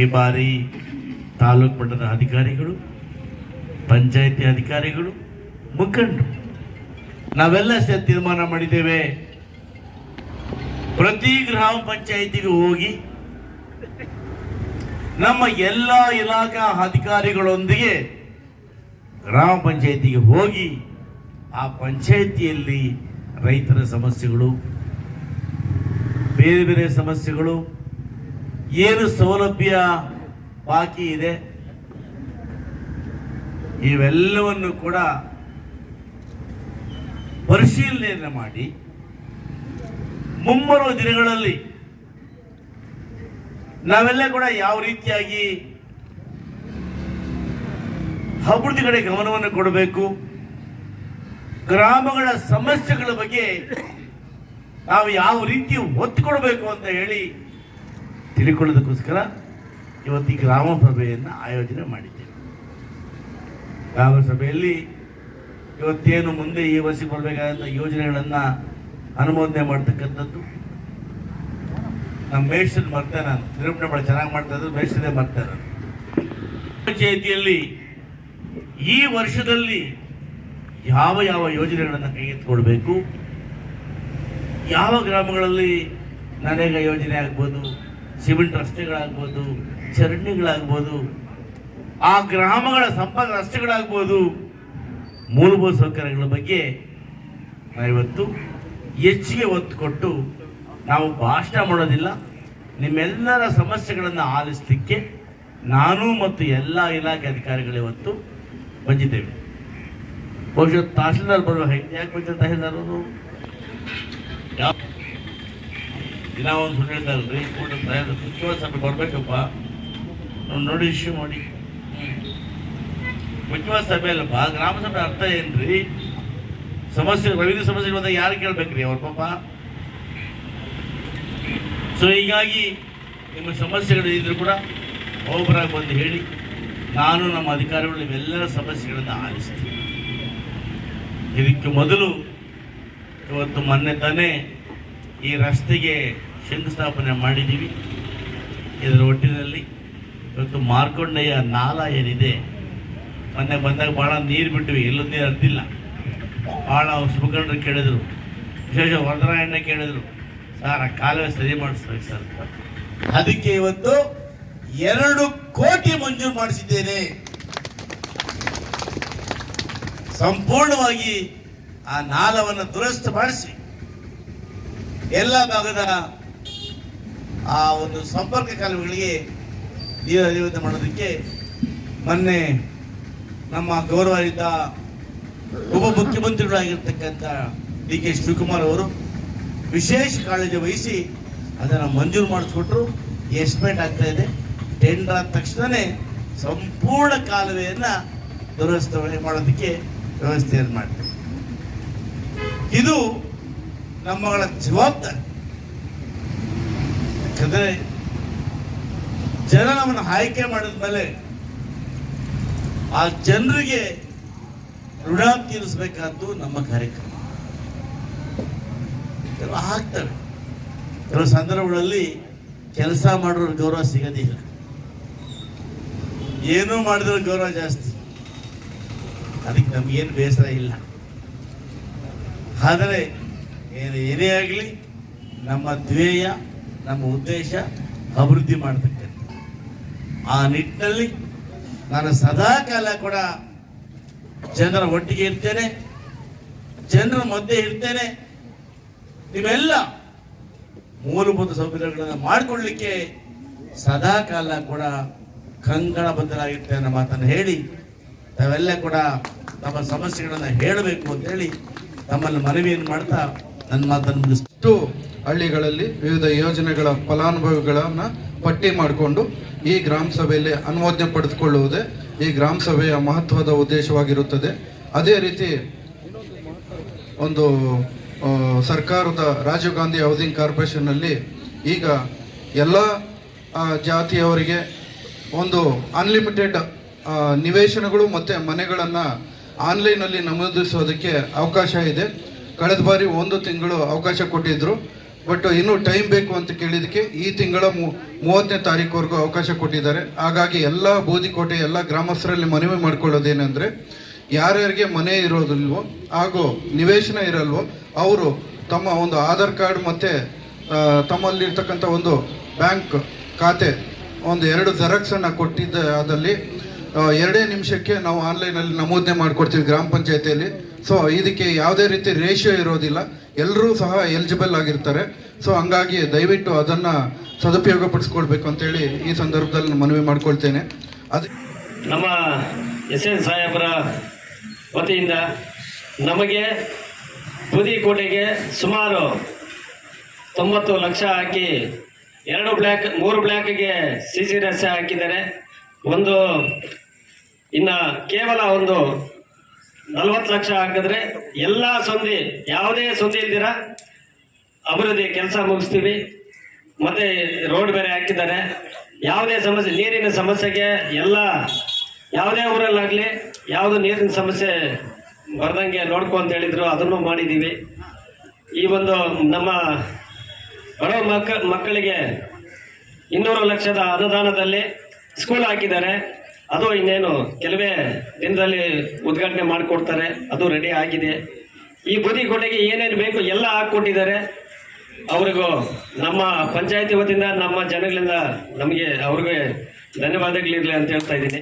ಈ ಬಾರಿ ತಾಲೂಕು ಮಟ್ಟದ ಅಧಿಕಾರಿಗಳು, ಪಂಚಾಯತಿ ಅಧಿಕಾರಿಗಳು, ಮುಖಂಡರು, ನಾವೆಲ್ಲ ಸೇ ತೀರ್ಮಾನ ಮಾಡಿದ್ದೇವೆ. ಪ್ರತಿ ಗ್ರಾಮ ಪಂಚಾಯಿತಿಗೆ ಹೋಗಿ ನಮ್ಮ ಎಲ್ಲ ಇಲಾಖಾ ಅಧಿಕಾರಿಗಳೊಂದಿಗೆ ಗ್ರಾಮ ಪಂಚಾಯಿತಿಗೆ ಹೋಗಿ ಆ ಪಂಚಾಯಿತಿಯಲ್ಲಿ ರೈತರ ಸಮಸ್ಯೆಗಳು, ಬೇರೆ ಬೇರೆ ಸಮಸ್ಯೆಗಳು ಏನು ಸೌಲಭ್ಯ ಬಾಕಿ ಇದೆ? ಇವೆಲ್ಲವನ್ನು ಕೂಡ ಪರಿಶೀಲನೆಯನ್ನು ಮಾಡಿ ಮುಂಬರುವ ದಿನಗಳಲ್ಲಿ ನಾವೆಲ್ಲ ಕೂಡ ಯಾವ ರೀತಿಯಾಗಿ ಅಭಿವೃದ್ಧಿ ಕಡೆ ಗಮನವನ್ನು ಕೊಡಬೇಕು? ಗ್ರಾಮಗಳ ಸಮಸ್ಯೆಗಳ ಬಗ್ಗೆ ನಾವು ಯಾವ ರೀತಿ ಒತ್ತು ಕೊಡಬೇಕು ಅಂತ ಹೇಳಿ ತಿಳ್ಕೊಳ್ಳೋದಕ್ಕೋಸ್ಕರ ಇವತ್ತು ಈ ಗ್ರಾಮ ಸಭೆಯನ್ನು ಆಯೋಜನೆ ಮಾಡಿದ್ದೇವೆ. ಗ್ರಾಮ ಸಭೆಯಲ್ಲಿ ಇವತ್ತೇನು ಮುಂದೆ ಈ ವರ್ಷಕ್ಕೆ ಬರಬೇಕಾದಂಥ ಯೋಜನೆಗಳನ್ನು ಅನುಮೋದನೆ ಮಾಡ್ತಕ್ಕಂಥದ್ದು, ನಮ್ಮ ಮೇಷನ್ ಮರ್ತೆ ನಾನು ನಿರೂಪಣೆ ಭಾಳ ಚೆನ್ನಾಗಿ ಮಾಡ್ತಾ ಇದ್ದು ಮೇಷನೇ ಮರ್ತೆ ನಾನು. ಪಂಚಾಯಿತಿಯಲ್ಲಿ ಈ ವರ್ಷದಲ್ಲಿ ಯಾವ ಯಾವ ಯೋಜನೆಗಳನ್ನು ಕೈಗೆತ್ತಿಕೊಳ್ಬೇಕು, ಯಾವ ಗ್ರಾಮಗಳಲ್ಲಿ ನರೇಗಾ ಯೋಜನೆ ಆಗ್ಬೋದು ಸಿಮೆಂಟ್ ರಸ್ತೆಗಳಾಗ್ಬೋದು ಚರಂಡಿಗಳಾಗ್ಬೋದು, ಆ ಗ್ರಾಮಗಳ ಸಂಪರ್ಕ ರಸ್ತೆಗಳಾಗ್ಬೋದು, ಮೂಲಭೂತ ಸೌಕರ್ಯಗಳ ಬಗ್ಗೆ ನಾವಿವತ್ತು ಹೆಚ್ಚಿಗೆ ಒತ್ತು ಕೊಟ್ಟು ನಾವು ಭಾಷಣ ಮಾಡೋದಿಲ್ಲ. ನಿಮ್ಮೆಲ್ಲರ ಸಮಸ್ಯೆಗಳನ್ನು ಆಲಿಸಲಿಕ್ಕೆ ನಾನು ಮತ್ತು ಎಲ್ಲ ಇಲಾಖೆ ಅಧಿಕಾರಿಗಳು ಇವತ್ತು ಬಂದಿದ್ದೇವೆ. ಬಹುಶಃ ತಹಸೀಲ್ದಾರ್ ಬರುವ ಯಾಕೆ ಬಂದಿದ್ದಾರೆ ತಹಸೀಲ್ದಾರ್ ಅವರು. ದಿನ ಒಂದು ಸುಳ್ಳು ಹೇಳ್ತಾರಲ್ರಿ ಕೂಡ ಮುಖ್ಯವಾದ ಸಭೆ ಬರಬೇಕಪ್ಪ. ನೋಡಿ ಇಶ್ಯೂ ಮಾಡಿ. ಮುಖ್ಯವಾದ ಸಭೆ ಅಲ್ಲಪ್ಪ, ಗ್ರಾಮ ಸಭೆ ಅರ್ಥ ಏನ್ರಿ? ಸಮಸ್ಯೆ ವಿವಿಧ ಸಮಸ್ಯೆ ಬಂದಾಗ ಯಾರು ಕೇಳ್ಬೇಕ್ರಿ ಅವ್ರ ಪಾಪ? ಸೊ ಹೀಗಾಗಿ ನಿಮ್ಮ ಸಮಸ್ಯೆಗಳು ಇದ್ರು ಕೂಡ ಒಬ್ಬರಾಗಿ ಬಂದು ಹೇಳಿ, ನಾನು ನಮ್ಮ ಅಧಿಕಾರಿಗಳು ಇವೆಲ್ಲರ ಸಮಸ್ಯೆಗಳನ್ನು ಆಲಿಸ್ತೀನಿ. ಇದಕ್ಕೆ ಮೊದಲು ಇವತ್ತು ಮೊನ್ನೆ ತಾನೇ ಈ ರಸ್ತೆಗೆ ಶಂಕುಸ್ಥಾಪನೆ ಮಾಡಿದ್ದೀವಿ. ಇದರ ಒಟ್ಟಿನಲ್ಲಿ ಇವತ್ತು ಮಾರ್ಕೊಂಡೆಯ ನಾಲ ಏನಿದೆ, ಮೊನ್ನೆ ಬಂದಾಗ ಭಾಳ ನೀರು ಬಿಟ್ವಿ ಎಲ್ಲೂ ನೀರು ಹರಿದಿಲ್ಲ. ಭಾಳ ಮುಖಂಡರು ಕೇಳಿದರು, ವಿಶೇಷ ವರದರಾಯಣ್ಣ ಕೇಳಿದರು, ಸರ್, ಆ ಕಾಲುವೆ ಸರಿ ಮಾಡಿಸ್ತೀವಿ ಸರ್. ಅದಕ್ಕೆ ಇವತ್ತು ಎರಡು ಕೋಟಿ ಮಂಜೂರು ಮಾಡಿಸಿದ್ದೇನೆ. ಸಂಪೂರ್ಣವಾಗಿ ಆ ನಾಲವನ್ನು ದುರಸ್ತು ಮಾಡಿಸಿ. ಎಲ್ಲ ಭಾಗದ ಆ ಒಂದು ಸಂಪರ್ಕ ಕಾಲುವೆಗಳಿಗೆ ನೀರು ಹರಿಯುವಂತೆ ಮಾಡೋದಕ್ಕೆ ಮೊನ್ನೆ ನಮ್ಮ ಗೌರವಿತ ಉಪಮುಖ್ಯಮಂತ್ರಿಗಳಾಗಿರ್ತಕ್ಕಂಥ ಡಿ ಕೆ ಶಿವಕುಮಾರ್ ಅವರು ವಿಶೇಷ ಕಾಳಜಿ ವಹಿಸಿ ಅದನ್ನು ಮಂಜೂರು ಮಾಡಿಸ್ಕೊಟ್ರು. ಎಸ್ಟಿಮೇಟ್ ಆಗ್ತಾ ಇದೆ? ಟೆಂಡರ್ ಆದ ತಕ್ಷಣವೇ ಸಂಪೂರ್ಣ ಕಾಲುವೆಯನ್ನು ದುರಸ್ತಿ ಮಾಡೋದಕ್ಕೆ ವ್ಯವಸ್ಥೆಯನ್ನು ಮಾಡ್ತೇವೆ ಇದು ನಮ್ಮಗಳ ಜವಾಬ್ದಾರಿ. ಯಾಕಂದ್ರೆ ಜನ ನಮ್ಮನ್ನು ಆಯ್ಕೆ ಮಾಡಿದ ಮೇಲೆ ಆ ಜನರಿಗೆ ಋಣ ತೀರಿಸಬೇಕಾದ್ದು ನಮ್ಮ ಕಾರ್ಯಕ್ರಮ. ಕೆಲವು ಆಗ್ತವೆ. ಕೆಲವು ಸಂದರ್ಭಗಳಲ್ಲಿ ಕೆಲಸ ಮಾಡೋರ ಗೌರವ ಸಿಗೋದಿಲ್ಲ. ಏನೂ ಮಾಡಿದ್ರೆ ಗೌರವ ಜಾಸ್ತಿ. ಅದಕ್ಕೆ ನಮಗೇನು ಬೇಸರ ಇಲ್ಲ. ಆದರೆ ಏನು ಏನೇ ಆಗಲಿ, ನಮ್ಮ ಧ್ಯೇಯ, ನಮ್ಮ ಉದ್ದೇಶ ಅಭಿವೃದ್ಧಿ ಮಾಡತಕ್ಕಂಥ ಆ ನಿಟ್ಟಿನಲ್ಲಿ ನಾನು ಸದಾ ಕಾಲ ಕೂಡ ಜನರ ಒಟ್ಟಿಗೆ ಇರ್ತೇನೆ, ಜನರ ಮಧ್ಯೆ ಇರ್ತೇನೆ. ನೀವೆಲ್ಲ ಮೂಲಭೂತ ಸೌಕರ್ಯಗಳನ್ನು ಮಾಡಿಕೊಳ್ಳಿಕ್ಕೆ ಸದಾ ಕಾಲ ಕೂಡ ಕಂಕಣಬದ್ಧರಾಗಿರ್ತೇನೆ ಅನ್ನೋ ಮಾತನ್ನು ಹೇಳಿ, ತಾವೆಲ್ಲ ಕೂಡ ತಮ್ಮ ಸಮಸ್ಯೆಗಳನ್ನು ಹೇಳಬೇಕು ಅಂತೇಳಿ ತಮ್ಮಲ್ಲಿ ಮನವಿಯನ್ನು ಮಾಡ್ತಾ ನನ್ನ ಮಾತನ್ನು ಮುಗಿಸ್ತು ಹಳ್ಳಿಗಳಲ್ಲಿ ವಿವಿಧ ಯೋಜನೆಗಳ ಫಲಾನುಭವಿಗಳನ್ನ ಪಟ್ಟಿ ಮಾಡಿಕೊಂಡು ಈ ಗ್ರಾಮ ಸಭೆಯಲ್ಲಿ ಅನುಮೋದನೆ ಪಡೆದುಕೊಳ್ಳುವುದೇ ಈ ಗ್ರಾಮ ಸಭೆಯ ಮಹತ್ವದ ಉದ್ದೇಶವಾಗಿರುತ್ತದೆ. ಅದೇ ರೀತಿ ಒಂದು ಸರ್ಕಾರದ ರಾಜೀವ್ ಗಾಂಧಿ ಹೌಸಿಂಗ್ ಕಾರ್ಪೊರೇಷನ್ನಲ್ಲಿ ಈಗ ಎಲ್ಲ ಜಾತಿಯವರಿಗೆ ಒಂದು ಅನ್ಲಿಮಿಟೆಡ್ ನಿವೇಶನಗಳು ಮತ್ತು ಮನೆಗಳನ್ನು ಆನ್ಲೈನಲ್ಲಿ ನಮೂದಿಸೋದಕ್ಕೆ ಅವಕಾಶ ಇದೆ. ಕಳೆದ ಬಾರಿ ಒಂದು ತಿಂಗಳು ಅವಕಾಶ ಕೊಟ್ಟಿದ್ರು. ಬಟ್ ಇನ್ನೂ ಟೈಮ್ ಬೇಕು ಅಂತ ಕೇಳಿದಕ್ಕೆ ಈ ತಿಂಗಳ ಮೂವತ್ತನೇ ತಾರೀಕುವರೆಗೂ ಅವಕಾಶ ಕೊಟ್ಟಿದ್ದಾರೆ. ಹಾಗಾಗಿ ಎಲ್ಲ ಬೂದಿಕೋಟೆ, ಎಲ್ಲ ಗ್ರಾಮಸ್ಥರಲ್ಲಿ ಮನವಿ ಮಾಡ್ಕೊಳ್ಳೋದೇನೆಂದರೆ, ಯಾರ್ಯಾರಿಗೆ ಮನೆ ಇರೋದಿಲ್ವೋ, ಹಾಗೂ ನಿವೇಶನ ಇರಲ್ವೋ, ಅವರು ತಮ್ಮ ಒಂದು ಆಧಾರ್ ಕಾರ್ಡ್ ಮತ್ತು ತಮ್ಮಲ್ಲಿರ್ತಕ್ಕಂಥ ಒಂದು ಬ್ಯಾಂಕ್ ಖಾತೆ, ಒಂದು ಎರಡು ಜೆರಾಕ್ಸನ್ನು ಕೊಟ್ಟಿದ್ದ ಅದಲ್ಲಿ ಎರಡೇ ನಿಮಿಷಕ್ಕೆ ನಾವು ಆನ್ಲೈನಲ್ಲಿ ನಮೂದನೆ ಮಾಡಿಕೊಡ್ತೀವಿ ಗ್ರಾಮ ಪಂಚಾಯತಿಯಲ್ಲಿ. ಸೊ ಇದಕ್ಕೆ ಯಾವುದೇ ರೀತಿ ರೇಷಿಯೋ ಇರೋದಿಲ್ಲ. ಎಲ್ಲರೂ ಸಹ ಎಲಿಜಿಬಲ್ ಆಗಿರ್ತಾರೆ. ಸೊ ಹಂಗಾಗಿ ದಯವಿಟ್ಟು ಅದನ್ನು ಸದುಪಯೋಗ ಪಡಿಸ್ಕೊಳ್ಬೇಕು ಅಂತೇಳಿ ಈ ಸಂದರ್ಭದಲ್ಲಿ ನಾನು ಮನವಿ ಮಾಡ್ಕೊಳ್ತೇನೆ. ಅದು ನಮ್ಮ ಎಸ್ ಎನ್ ಸಾಹೇಬರ ವತಿಯಿಂದ ನಮಗೆ ಬೂದಿಕೋಟೆಗೆ ಸುಮಾರು ತೊಂಬತ್ತು ಲಕ್ಷ ಹಾಕಿ ಎರಡು ಬ್ಲ್ಯಾಕ್ ಮೂರು ಬ್ಲ್ಯಾಕ್ಗೆ ಸಿ ಸಿ ರಸ್ತೆ ಹಾಕಿದ್ದಾರೆ. ಒಂದು ಇನ್ನು ಕೇವಲ ಒಂದು ನಲವತ್ತು ಲಕ್ಷ ಹಾಕಿದ್ರೆ ಎಲ್ಲ ಸಂಧಿ, ಯಾವುದೇ ಸಂಧಿ ಇಲ್ದಿರ ಅಭಿವೃದ್ಧಿ ಕೆಲಸ ಮುಗಿಸ್ತೀವಿ. ಮತ್ತೆ ರೋಡ್ ಬೇರೆ ಹಾಕಿದ್ದಾರೆ. ಯಾವುದೇ ಸಮಸ್ಯೆ, ನೀರಿನ ಸಮಸ್ಯೆಗೆ ಎಲ್ಲ ಯಾವುದೇ ಊರಲ್ಲಾಗಲಿ ಯಾವುದು ನೀರಿನ ಸಮಸ್ಯೆ ಬರ್ದಂಗೆ ನೋಡ್ಕೊ ಅಂತ ಹೇಳಿದ್ರು, ಅದನ್ನು ಮಾಡಿದ್ದೀವಿ ಈ ಒಂದು ನಮ್ಮ ಬಡವ ಮಕ್ಕ, ಮಕ್ಕಳಿಗೆ ಇನ್ನೂರು ಲಕ್ಷದ ಅನುದಾನದಲ್ಲಿ ಸ್ಕೂಲ್ ಹಾಕಿದ್ದಾರೆ. ಅದು ಇನ್ನೇನು, ಕೆಲವೇ ದಿನದಲ್ಲಿ ಉದ್ಘಾಟನೆ ಮಾಡಿಕೊಡ್ತಾರೆ, ಅದು ರೆಡಿ ಆಗಿದೆ. ಈ ಬೂದಿಕೋಟೆಗೆ ಏನೇನು ಬೇಕು ಎಲ್ಲ ಹಾಕ್ಕೊಟ್ಟಿದ್ದಾರೆ. ಅವ್ರಿಗೂ ನಮ್ಮ ಪಂಚಾಯತಿ ವತಿಯಿಂದ, ನಮ್ಮ ಜನಗಳಿಂದ ನಮಗೆ ಅವ್ರಿಗೆ ಧನ್ಯವಾದಗಳಿರಲಿ ಅಂತ ಹೇಳ್ತಾ ಇದ್ದೀನಿ.